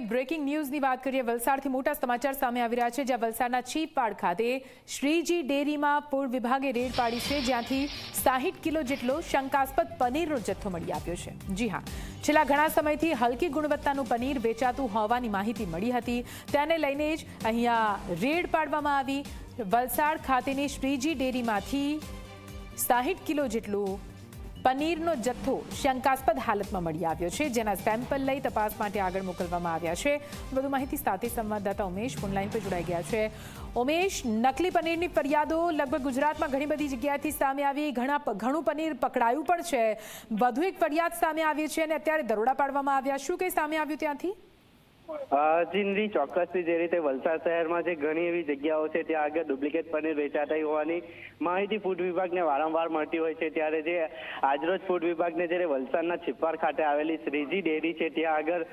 Breaking ન્યૂઝની વાત કરીએ, વલસાડથી મોટા સમાચાર સામે આવી રહ્યા છે, જ્યાં વલસાડના છીપાડ ખાતે શ્રીજી ડેરીમાં પૂર વિભાગે રેડ પાડી છે, જ્યાંથી સાહીઠ કિલો જેટલો શંકાસ્પદ પનીરનો જથ્થો મળી આવ્યો છે. જી હા, છેલ્લા ઘણા સમયથી હલકી ગુણવત્તાનું પનીર વેચાતું હોવાની માહિતી મળી હતી. તેને લઈને જ અહીંયા રેડ પાડવામાં આવી. વલસાડ ખાતેની શ્રીજી ડેરીમાંથી સાહીઠ કિલો જેટલું પનીરનો જથ્થો શંકાસ્પદ હાલતમાં મળી આવ્યો છે, જેના સેમ્પલ લઈ તપાસ માટે આગળ મોકલવામાં આવ્યા છે. વધુ માહિતી સાથે સંવાદદાતા ઉમેશ ફોનલાઈન પર જોડાઈ ગયા છે. ઉમેશ, નકલી પનીરની ફરિયાદો લગભગ ગુજરાતમાં ઘણી બધી જગ્યાએથી સામે આવી. ઘણા ઘણું પનીર પકડાયું પણ છે. વધુ એક ફરિયાદ સામે આવી છે અને અત્યારે દરોડા પાડવામાં આવ્યા. શું કંઈ સામે આવ્યું ત્યાંથી? જીનરી ચોક્કસથી જે રીતે વલસાડ શહેરમાં જે ઘણી એવી જગ્યાઓ છે ત્યાં આગળ ડુપ્લિકેટ પનીર વેચાતા હોવાની માહિતી ફૂડ વિભાગને વારંવાર મળતી હોય છે. ત્યારે જે આજરોજ ફૂડ વિભાગને જ્યારે વલસાડના છિપ્પાર ખાતે આવેલી શ્રીજી ડેરી છે ત્યાં આગળ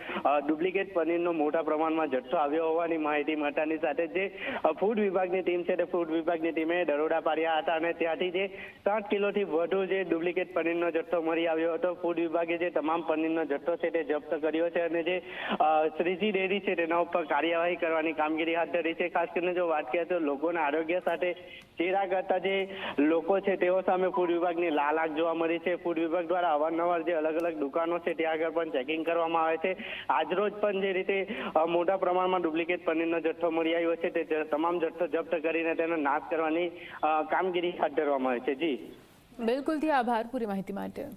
ડુપ્લિકેટ પનીરનો મોટા પ્રમાણમાં જથ્થો આવ્યો હોવાની માહિતી મળતાની સાથે જે ફૂડ વિભાગની ટીમ છે તે ફૂડ વિભાગની ટીમે દરોડા પાડ્યા હતા અને ત્યાંથી જે સાત કિલોથી વધુ જે ડુપ્લિકેટ પનીરનો જથ્થો મળી આવ્યો હતો. ફૂડ વિભાગે જે તમામ પનીરનો જથ્થો છે તે જપ્ત કર્યો છે અને જે અ, શ્રીજી ડેરી છે, તેના ઉપર કાર્યવાહી કરવાની કામગીરી હાથ ધરી છે. ખાસ કરીને જો વાત કરીએ તો લોકોના આરોગ્ય સાથે ચેડા કરતા જે લોકો છે, તેઓ સામે ફૂડ વિભાગની લાલાક જોવા મળી છે. ફૂડ વિભાગ દ્વારા અવારનવાર જે અલગ અલગ દુકાનો છે, ત્યાં આગળ પણ ચેકિંગ કરવામાં આવે છે. આજરોજ પણ જે રીતે મોટા પ્રમાણમાં ડુપ્લિકેટ પનીરનો જથ્થો મળી આવ્યો છે, તે તમામ જથ્થો જપ્ત કરીને તેનો નાશ કરવાની કામગીરી હાથ ધરવામાં આવે છે. જી. બિલકુલથી આભાર પૂરી માહિતી માટે.